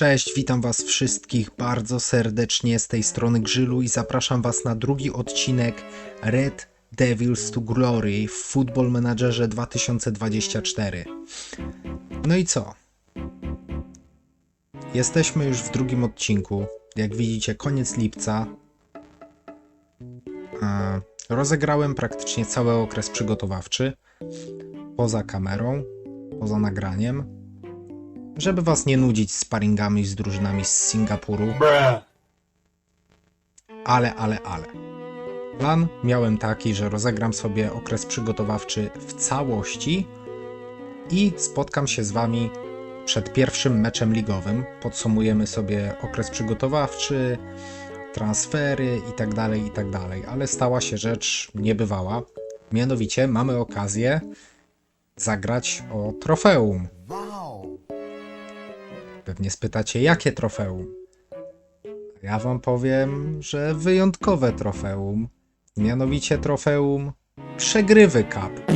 Cześć, witam Was wszystkich bardzo serdecznie z tej strony Grzylu i zapraszam Was na drugi odcinek Red Devils to Glory w Football Managerze 2024. No i co? Jesteśmy już w drugim odcinku. Jak widzicie, koniec lipca. Rozegrałem praktycznie cały okres przygotowawczy. Poza kamerą, poza nagraniem żeby was nie nudzić sparingami z drużynami z Singapuru. Ale, ale, ale. Plan miałem taki, że rozegram sobie okres przygotowawczy w całości i spotkam się z wami przed pierwszym meczem ligowym. Podsumujemy sobie okres przygotowawczy, transfery i tak dalej, i tak. Ale stała się rzecz niebywała. Mianowicie mamy okazję zagrać o trofeum. Pewnie spytacie, jakie trofeum? Ja wam powiem, że wyjątkowe trofeum. Mianowicie trofeum Przegrywy Cup.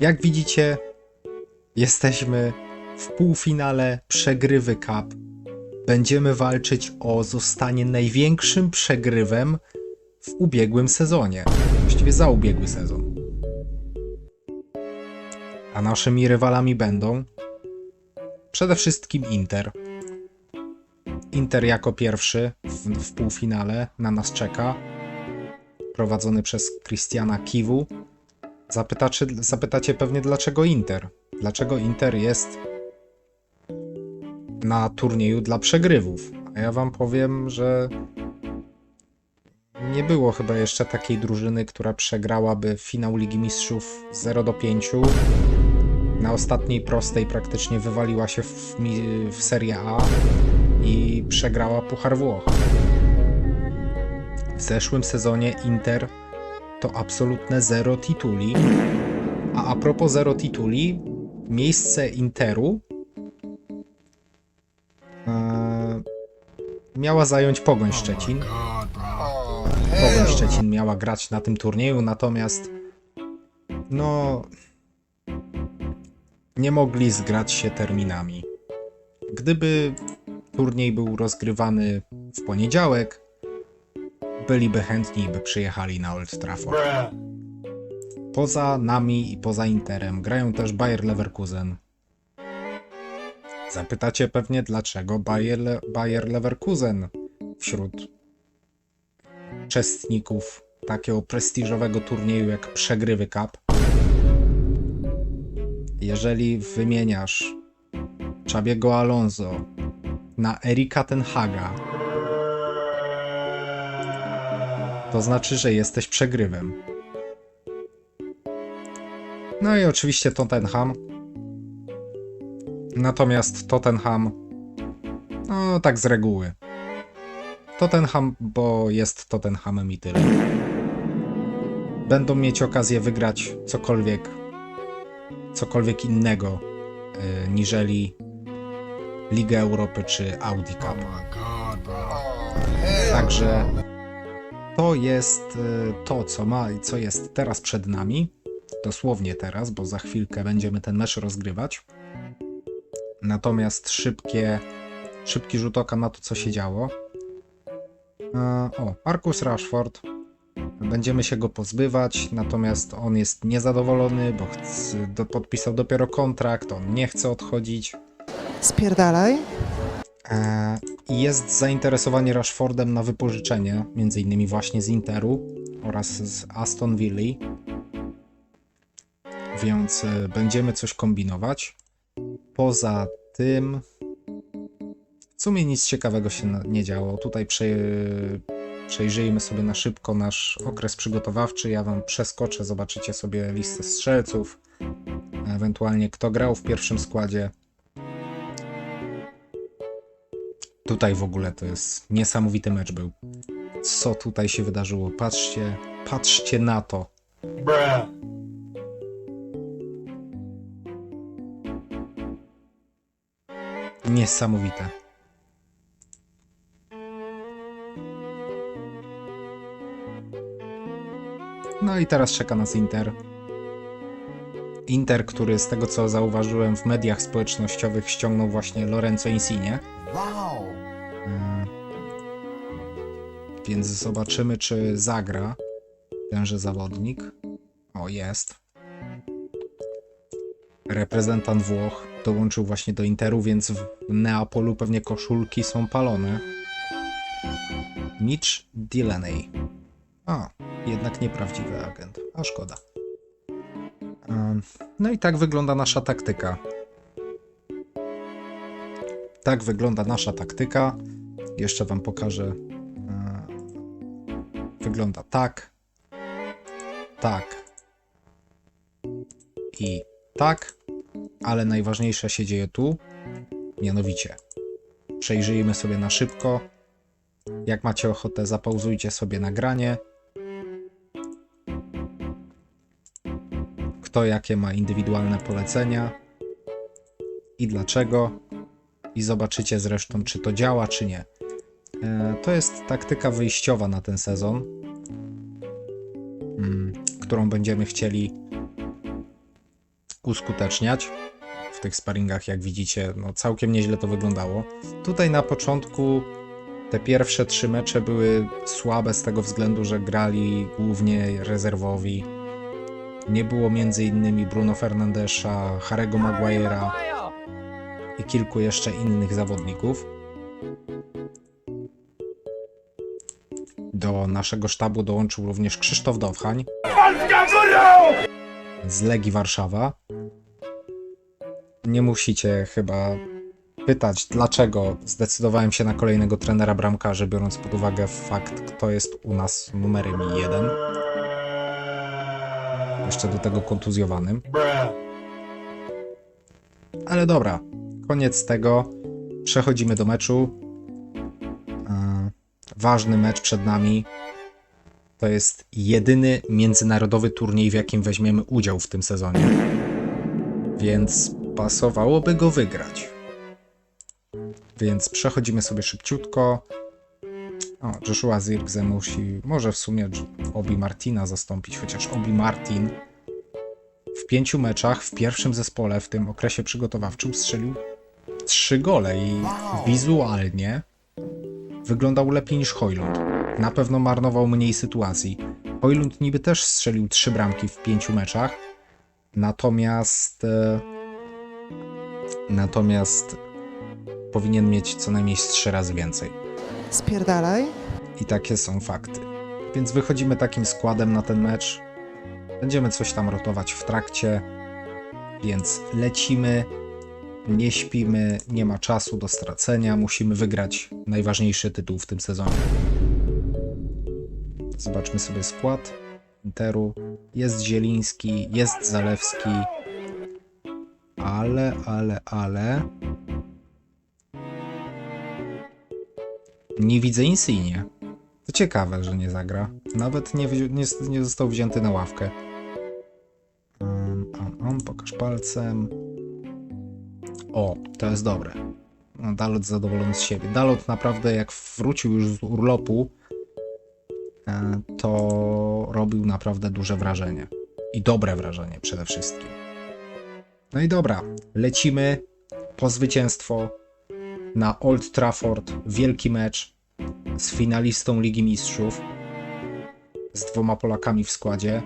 Jak widzicie, jesteśmy w półfinale Przegrywy Cup. Będziemy walczyć o zostanie największym przegrywem w ubiegłym sezonie. Właściwie za ubiegły sezon. Naszymi rywalami będą przede wszystkim Inter. Inter jako pierwszy w, w półfinale na nas czeka, prowadzony przez Christiana Kiwu. Zapytacie, zapytacie pewnie dlaczego Inter? Dlaczego Inter jest na turnieju dla przegrywów? A ja wam powiem, że nie było chyba jeszcze takiej drużyny, która przegrałaby finał Ligi Mistrzów 0 do 5 na ostatniej prostej praktycznie wywaliła się w, w Serie A i przegrała Puchar Włoch. W zeszłym sezonie Inter to absolutne zero tituli. A a propos zero tituli, miejsce Interu e, miała zająć Pogoń Szczecin. Pogoń Szczecin miała grać na tym turnieju, natomiast no nie mogli zgrać się terminami. Gdyby turniej był rozgrywany w poniedziałek, byliby chętni, by przyjechali na Old Trafford. Poza nami i poza Interem grają też Bayer Leverkusen. Zapytacie pewnie, dlaczego Bayer, Le Bayer Leverkusen wśród uczestników takiego prestiżowego turnieju jak Przegrywy Cup jeżeli wymieniasz Czabiego Alonso na Erika Tenhaga, to znaczy, że jesteś przegrywem. No i oczywiście Tottenham. Natomiast Tottenham, no tak z reguły. Tottenham, bo jest Tottenhamem i tyle. Będą mieć okazję wygrać cokolwiek cokolwiek innego y, niżeli Ligę Europy czy Audi Cup. Także to jest y, to, co ma i co jest teraz przed nami. Dosłownie teraz, bo za chwilkę będziemy ten mecz rozgrywać. Natomiast szybkie, szybki rzut oka na to, co się działo. E, O, Marcus Rashford Będziemy się go pozbywać, natomiast on jest niezadowolony, bo chce, do, podpisał dopiero kontrakt, on nie chce odchodzić. Spierdalaj. E, jest zainteresowanie Rashfordem na wypożyczenie, między innymi właśnie z Interu oraz z Aston Villa. Więc e, będziemy coś kombinować. Poza tym, w sumie nic ciekawego się nie działo. Tutaj prze, przejrzyjmy sobie na szybko nasz okres przygotowawczy. Ja wam przeskoczę, zobaczycie sobie listę strzelców, ewentualnie kto grał w pierwszym składzie. Tutaj w ogóle to jest niesamowity mecz był. Co tutaj się wydarzyło? Patrzcie, patrzcie na to. Niesamowite. No i teraz czeka nas Inter. Inter, który z tego co zauważyłem w mediach społecznościowych ściągnął właśnie Lorenzo Insigne. Wow! Mm. Więc zobaczymy, czy zagra tenże zawodnik. O, jest. Reprezentant Włoch dołączył właśnie do Interu, więc w Neapolu pewnie koszulki są palone. Mitch Delaney. A, jednak nieprawdziwy agent. A szkoda. No i tak wygląda nasza taktyka. Tak wygląda nasza taktyka. Jeszcze Wam pokażę. E, Wygląda tak, tak i tak, ale najważniejsze się dzieje tu. Mianowicie, przejrzyjmy sobie na szybko. Jak macie ochotę, zapauzujcie sobie nagranie. Kto jakie ma indywidualne polecenia i dlaczego i zobaczycie zresztą, czy to działa, czy nie. E, To jest taktyka wyjściowa na ten sezon, mm, którą będziemy chcieli uskuteczniać. W tych sparingach, jak widzicie, no całkiem nieźle to wyglądało. Tutaj na początku te pierwsze trzy mecze były słabe z tego względu, że grali głównie rezerwowi. Nie było innymi Bruno Fernandesza, Harego Maguire'a i kilku jeszcze innych zawodników. Do naszego sztabu dołączył również Krzysztof Dowchań z Legii Warszawa. Nie musicie chyba pytać, dlaczego zdecydowałem się na kolejnego trenera bramkarzy, biorąc pod uwagę fakt, kto jest u nas numerem jeden. Jeszcze do tego kontuzjowanym. Ale dobra, koniec tego. Przechodzimy do meczu. E, Ważny mecz przed nami. To jest jedyny międzynarodowy turniej, w jakim weźmiemy udział w tym sezonie. Więc pasowałoby go wygrać. Więc przechodzimy sobie szybciutko. O, Joshua Zirkze musi, może w sumie Obi Martina zastąpić, chociaż Obi Martin w pięciu meczach w pierwszym zespole w tym okresie przygotowawczym strzelił trzy gole i wizualnie wyglądał lepiej niż Hojlund. Na pewno marnował mniej sytuacji. Hojlund niby też strzelił trzy bramki w pięciu meczach, natomiast e, natomiast powinien mieć co najmniej trzy razy więcej. Spierdalaj. I takie są fakty. Więc wychodzimy takim składem na ten mecz. Będziemy coś tam rotować w trakcie, więc lecimy. Nie śpimy, nie ma czasu do stracenia. Musimy wygrać najważniejszy tytuł w tym sezonie. Zobaczmy sobie skład Interu. Jest Zieliński, jest Zalewski. Ale, ale, ale. Nie widzę Insigne. To ciekawe, że nie zagra. Nawet nie, nie, nie został wzięty na ławkę. Um, um, pokaż palcem. O, to jest dobre. Dalot zadowolony z siebie. Dalot naprawdę jak wrócił już z urlopu, e, to robił naprawdę duże wrażenie. I dobre wrażenie przede wszystkim. No i dobra, lecimy po zwycięstwo na Old Trafford. Wielki mecz z finalistą Ligi Mistrzów, z dwoma Polakami w składzie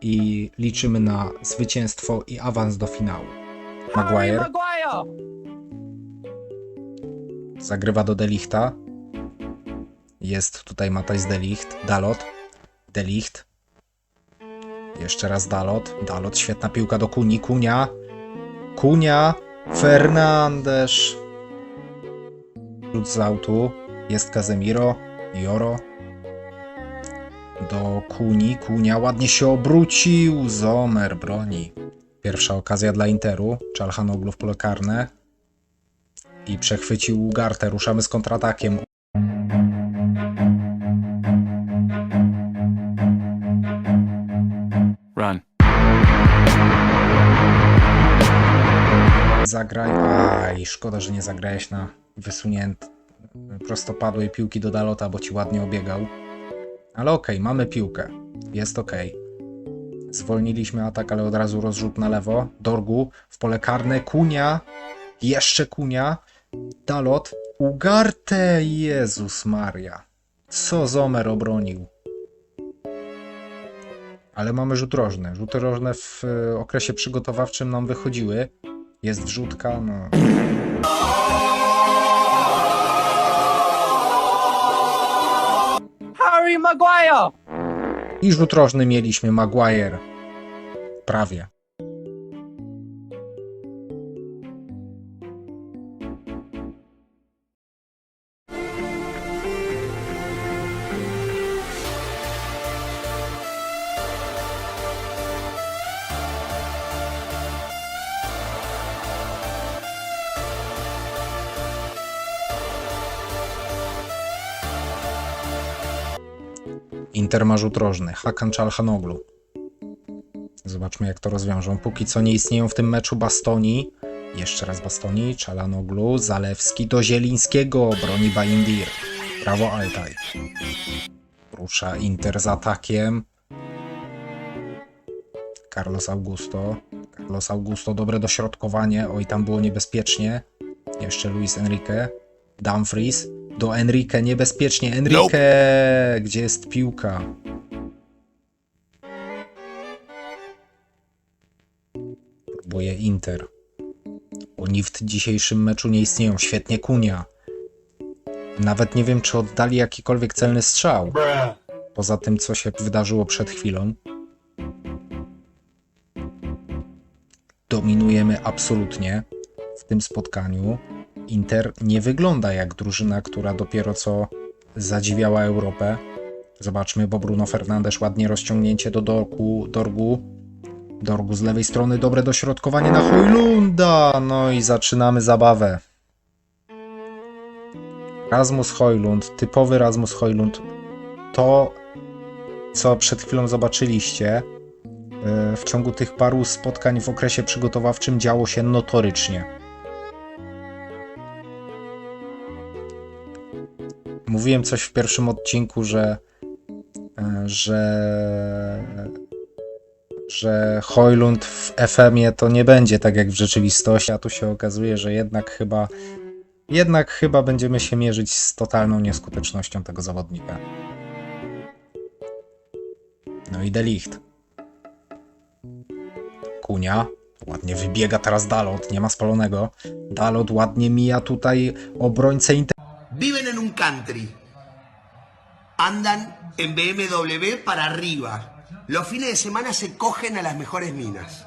i liczymy na zwycięstwo i awans do finału. Maguire zagrywa do Delichta. Jest tutaj Matthijs Delicht, Dalot, Delicht. Jeszcze raz Dalot, Dalot, świetna piłka do Kuni, Kunia, Kunia, Fernandes. Rzut z autu, jest Casemiro, Joro. Do Kuni, Kunia ładnie się obrócił, Zomer broni. Pierwsza okazja dla Interu, Czalhanoglu w pole karne. I przechwycił Ugarte, ruszamy z kontratakiem. Run. Zagraj. Aj, szkoda, że nie zagrałeś na wysunięty prostopadłej piłki do Dalota, bo ci ładnie obiegał. Ale okej, mamy piłkę. Jest okej. Zwolniliśmy atak, ale od razu rozrzut na lewo. Dorgu w pole karne. Kunia. Jeszcze Kunia. Dalot. Ugarte. Jezus Maria. Co Zomer obronił. Ale mamy rzut rożny. Rzuty rożne w e, okresie przygotowawczym nam wychodziły. Jest wrzutka, no. Harry Maguire! I rzut rożny mieliśmy Maguire. Prawie. Inter ma rożny. Hakan Çalhanoglu. Zobaczmy, jak to rozwiążą. Póki co nie istnieją w tym meczu Bastoni. Jeszcze raz Bastoni, Çalhanoglu, Zalewski do Zielińskiego. Broni Baindir. Brawo Altaj. Rusza Inter z atakiem. Carlos Augusto. Carlos Augusto, dobre dośrodkowanie. Oj, tam było niebezpiecznie. Jeszcze Luis Enrique. Dumfries. Do Enrique, niebezpiecznie. Enrique! Gdzie jest piłka? Próbuje Inter. Oni w dzisiejszym meczu nie istnieją. Świetnie Kunia. Nawet nie wiem, czy oddali jakikolwiek celny strzał. Poza tym, co się wydarzyło przed chwilą. Dominujemy absolutnie w tym spotkaniu. Inter nie wygląda jak drużyna, która dopiero co zadziwiała Europę. Zobaczmy, bo Bruno Fernandes ładnie rozciągnięcie do dorku, Dorgu. Dorgu z lewej strony, dobre dośrodkowanie na Hojlunda. No i zaczynamy zabawę. Rasmus Hojlund, typowy Rasmus Hojlund. To, co przed chwilą zobaczyliście, yy, w ciągu tych paru spotkań w okresie przygotowawczym działo się notorycznie. Mówiłem coś w pierwszym odcinku, że e, że że Hojlund w FM-ie to nie będzie tak jak w rzeczywistości, a tu się okazuje, że jednak chyba jednak chyba będziemy się mierzyć z totalną nieskutecznością tego zawodnika. No i Delicht. Kunia. Ładnie wybiega teraz Dalot, nie ma spalonego. Dalot ładnie mija tutaj obrońcę Inter. Viven en un country. Andan en BMW para arriba. Los fines de semana se cogen a las mejores minas.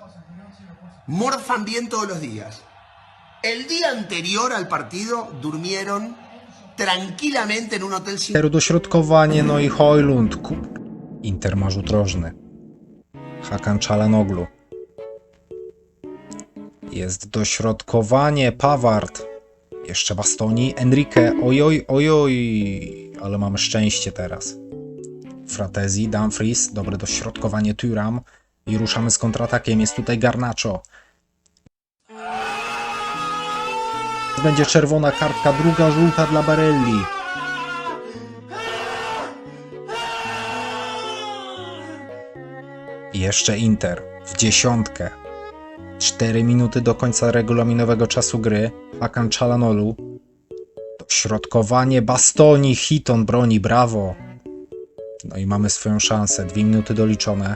Morfan bien todos los días. El día anterior al partido durmieron tranquilamente en un hotel sin dośrodkowanie, no i Hojlund. Inter ma rzut rożny. Hakan Çalanoglu. Jest dośrodkowanie, Pawart. Jeszcze Bastoni, Enrique, ojoj, ojoj, ale mamy szczęście teraz. Fratezi, Dumfries, dobre dośrodkowanie Turam i ruszamy z kontratakiem. Jest tutaj Garnacho. Będzie czerwona kartka, druga żółta dla Barelli. I jeszcze Inter w dziesiątkę. 4 minuty do końca regulaminowego czasu gry. Hakan Çalanolu. Środkowanie Bastoni, Hiton broni, brawo. No i mamy swoją szansę. Dwie minuty doliczone.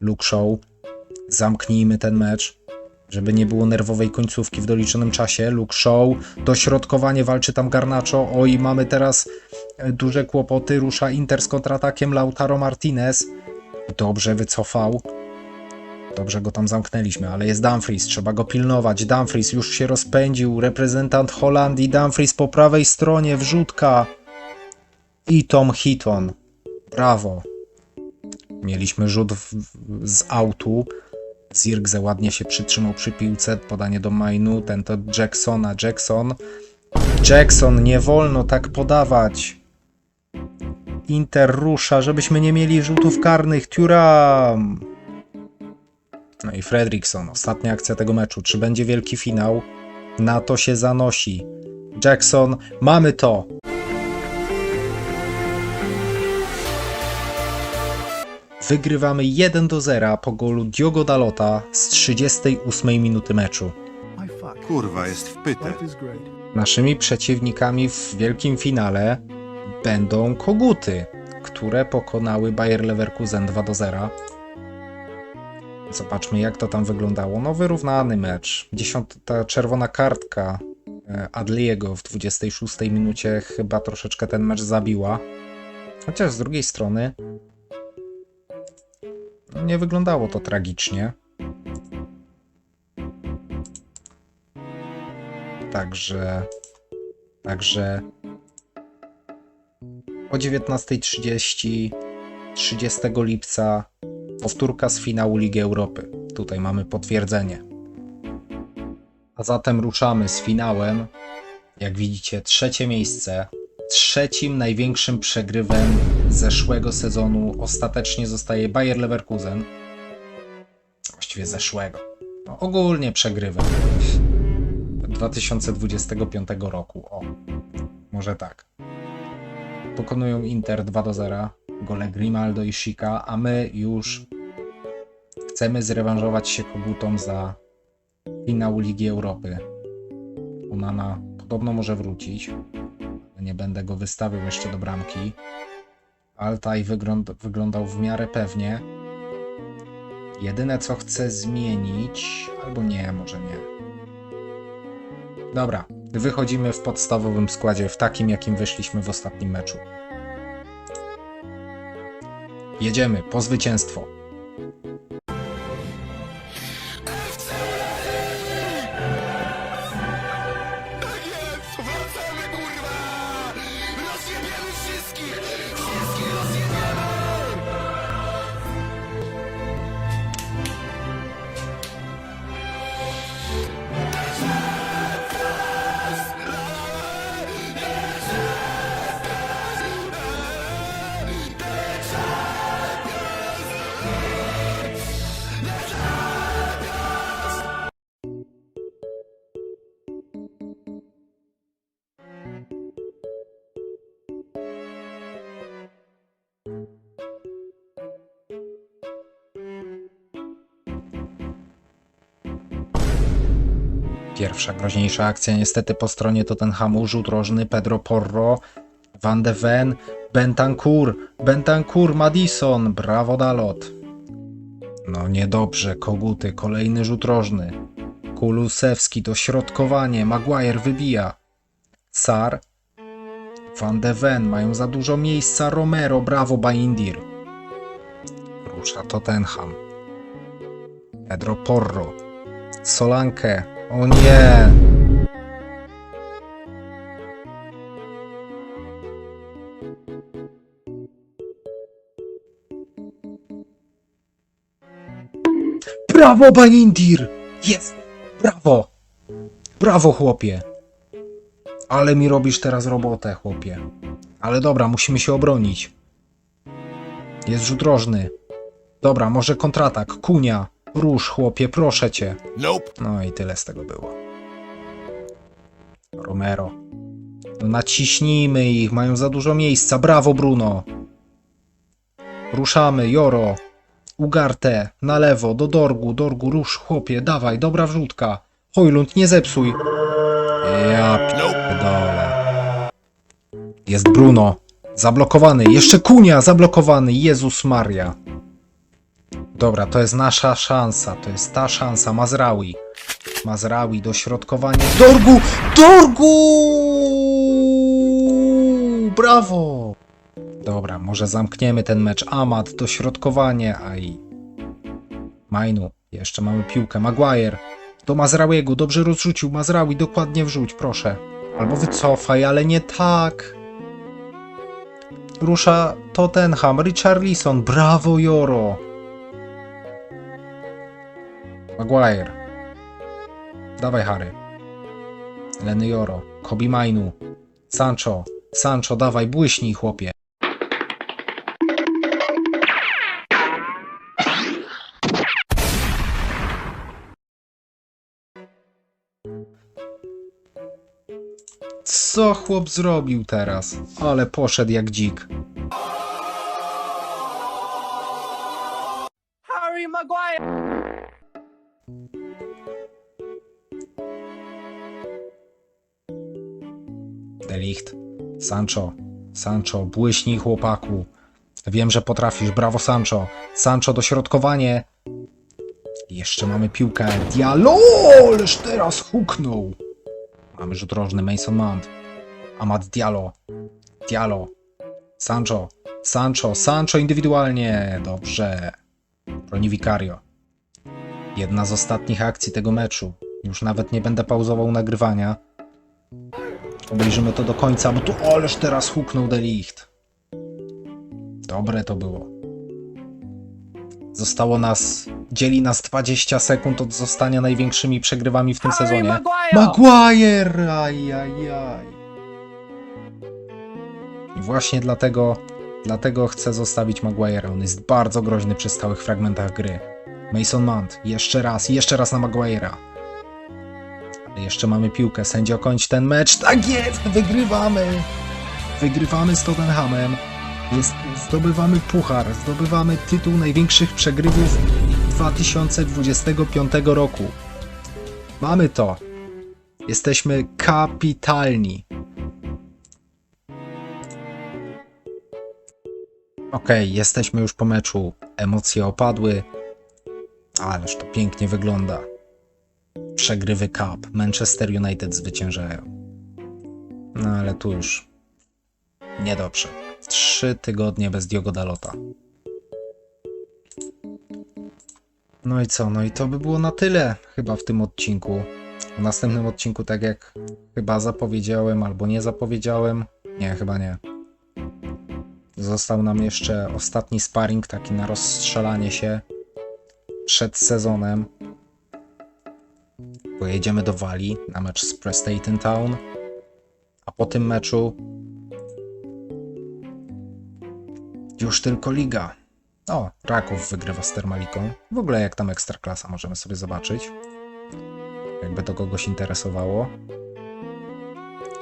Luke Show. Zamknijmy ten mecz, żeby nie było nerwowej końcówki w doliczonym czasie. Luke Show. Dośrodkowanie walczy tam Garnacho. Oj, mamy teraz e, duże kłopoty. Rusza Inter z kontratakiem Lautaro Martinez. Dobrze wycofał. Dobrze go tam zamknęliśmy, ale jest Dumfries, trzeba go pilnować. Dumfries już się rozpędził, reprezentant Holandii, Dumfries po prawej stronie, wrzutka. I Tom Hitton. Brawo. Mieliśmy rzut w, w, z autu. Zirgze ładnie się przytrzymał przy piłce, podanie do Mainu, ten to Jacksona, Jackson. Jackson, nie wolno tak podawać. Inter rusza, żebyśmy nie mieli rzutów karnych. Thuram. No i Fredrickson, ostatnia akcja tego meczu. Czy będzie wielki finał? Na to się zanosi. Jackson, mamy to! Wygrywamy 1 do 0 po golu Diogo Dalota z 38 minuty meczu. Kurwa, jest wpyte. Naszymi przeciwnikami w wielkim finale będą Koguty, które pokonały Bayer Leverkusen 2 do 0. Zobaczmy jak to tam wyglądało. No wyrównany mecz. Dziesiąta czerwona kartka e, Adliego w 26 minucie chyba troszeczkę ten mecz zabiła. Chociaż z drugiej strony no, nie wyglądało to tragicznie. Także Także o 19.30 30 lipca powtórka z finału Ligi Europy. Tutaj mamy potwierdzenie. A zatem ruszamy z finałem. Jak widzicie, trzecie miejsce. Trzecim największym przegrywem zeszłego sezonu ostatecznie zostaje Bayer Leverkusen. Właściwie zeszłego. No, ogólnie przegrywem. 2025 roku. O, może tak. Pokonują Inter 2 do 0. Gole Grimaldo i Shika, a my już chcemy zrewanżować się kogutom za finał Ligi Europy. Unana podobno może wrócić. Nie będę go wystawiał jeszcze do bramki. Altaj wygląd wyglądał w miarę pewnie. Jedyne co chcę zmienić, albo nie, może nie. Dobra, wychodzimy w podstawowym składzie, w takim jakim wyszliśmy w ostatnim meczu. Jedziemy po zwycięstwo. Pierwsza groźniejsza akcja niestety po stronie Tottenhamu, rzut rożny, Pedro Porro, Van de Ven, Bentancur, Bentancur, Madison, brawo Dalot. No niedobrze, Koguty, kolejny rzut rożny. Kulusewski, dośrodkowanie, Maguire wybija. Sar, Van de Ven, mają za dużo miejsca, Romero, brawo Baindir. Rusza Tottenham. Pedro Porro, Solankę. O nie! Brawo, Banindir! Jest! Brawo! Brawo, chłopie! Ale mi robisz teraz robotę, chłopie. Ale dobra, musimy się obronić. Jest rzut rożny. Dobra, może kontratak. Kunia. Rusz, chłopie, proszę cię. Nope. No i tyle z tego było. Romero. No naciśnijmy ich, mają za dużo miejsca. Brawo, Bruno. Ruszamy, Joro. Ugarte, na lewo, do Dorgu, Dorgu, rusz, chłopie, dawaj, dobra wrzutka. Hojlund, nie zepsuj. Ja pierdolę. Jest Bruno. Zablokowany. Jeszcze Kunia zablokowany. Jezus Maria. Dobra, to jest nasza szansa. To jest ta szansa. Mazraui. Mazraui, dośrodkowanie. Dorgu! Dorgu! Brawo! Dobra, może zamkniemy ten mecz. Amat, dośrodkowanie, a i... Majnu, jeszcze mamy piłkę. Maguire. Do Mazrawiego, dobrze rozrzucił. Mazrawi, dokładnie wrzuć, proszę. Albo wycofaj, ale nie tak. Rusza Tottenham, Richarlison, brawo Joro. Maguire. Dawaj Harry. Leny Joro, Kobi Mainu, Sancho, Sancho, dawaj, błyśnij chłopie. Co chłop zrobił teraz? Ale poszedł jak dzik. Sancho. Sancho, błyśnij chłopaku. Wiem, że potrafisz. Brawo, Sancho. Sancho, dośrodkowanie. Jeszcze mamy piłkę. Diallo! Ależ teraz huknął. Mamy rzut rożny. Mason Mount. Amad Diallo. Diallo. Sancho. Sancho. Sancho indywidualnie. Dobrze. Broni Vicario. Jedna z ostatnich akcji tego meczu. Już nawet nie będę pauzował nagrywania. Obejrzymy to do końca, bo tu ależ teraz huknął Delicht. Dobre to było. Zostało nas, dzieli nas 20 sekund od zostania największymi przegrywami w tym sezonie. Maguire! Ajajaj. I właśnie dlatego, dlatego chcę zostawić Maguire'a. On jest bardzo groźny przy stałych fragmentach gry. Mason Mount, jeszcze raz, jeszcze raz na Maguire'a. Jeszcze mamy piłkę, sędzio kończ ten mecz. Tak jest, wygrywamy! Wygrywamy z Tottenhamem. Jest, zdobywamy puchar, zdobywamy tytuł największych przegrywów 2025 roku. Mamy to. Jesteśmy kapitalni. Okej, jesteśmy już po meczu. Emocje opadły. Ależ to pięknie wygląda. Przegrywy Cup. Manchester United zwyciężają. No ale tu już niedobrze. Trzy tygodnie bez Diogo Dalota. No i co? No i to by było na tyle chyba w tym odcinku. W następnym odcinku, tak jak chyba zapowiedziałem albo nie zapowiedziałem. Nie, chyba nie. Został nam jeszcze ostatni sparring, taki na rozstrzelanie się przed sezonem. Pojedziemy do Walii na mecz z Prestaten Town. A po tym meczu już tylko liga. O, Raków wygrywa z Termaliką. W ogóle jak tam Ekstraklasa możemy sobie zobaczyć. Jakby to kogoś interesowało.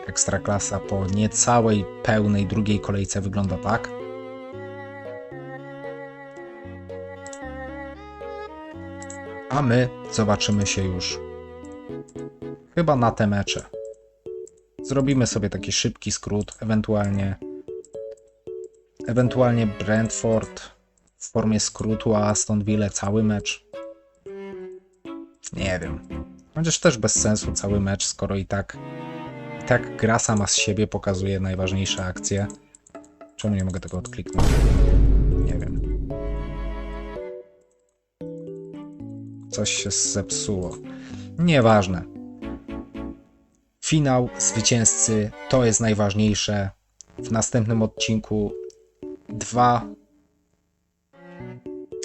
Ekstraklasa po niecałej pełnej drugiej kolejce wygląda tak. A my zobaczymy się już chyba na te mecze. Zrobimy sobie taki szybki skrót, ewentualnie ewentualnie Brentford w formie skrótu, a Aston Villa cały mecz. Nie wiem. Chociaż też bez sensu cały mecz, skoro i tak i tak gra sama z siebie pokazuje najważniejsze akcje. Czemu nie mogę tego odkliknąć? Nie wiem. Coś się zepsuło. Nieważne. Finał, zwycięzcy, to jest najważniejsze. W następnym odcinku dwa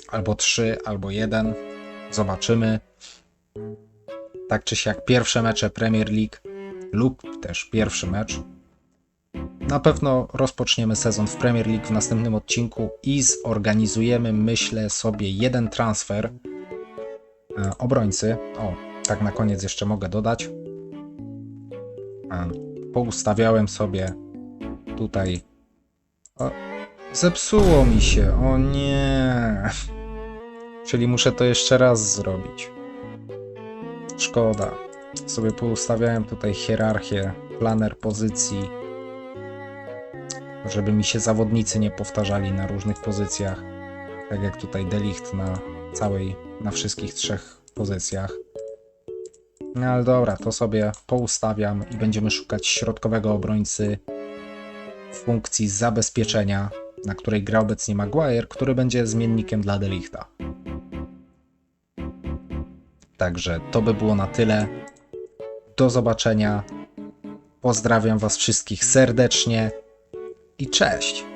albo trzy, albo jeden. Zobaczymy. Tak czy siak pierwsze mecze Premier League lub też pierwszy mecz. Na pewno rozpoczniemy sezon w Premier League w następnym odcinku i zorganizujemy, myślę sobie, jeden transfer e, obrońcy. O, tak na koniec jeszcze mogę dodać. Poustawiałem sobie tutaj. O, zepsuło mi się, o nie. Czyli muszę to jeszcze raz zrobić. Szkoda. Sobie poustawiałem tutaj hierarchię, planer pozycji, żeby mi się zawodnicy nie powtarzali na różnych pozycjach. Tak jak tutaj Delicht na całej, na wszystkich trzech pozycjach. No ale dobra, to sobie poustawiam i będziemy szukać środkowego obrońcy funkcji zabezpieczenia, na której gra obecnie Maguire, który będzie zmiennikiem dla Delichta. Także to by było na tyle. Do zobaczenia. Pozdrawiam Was wszystkich serdecznie i cześć.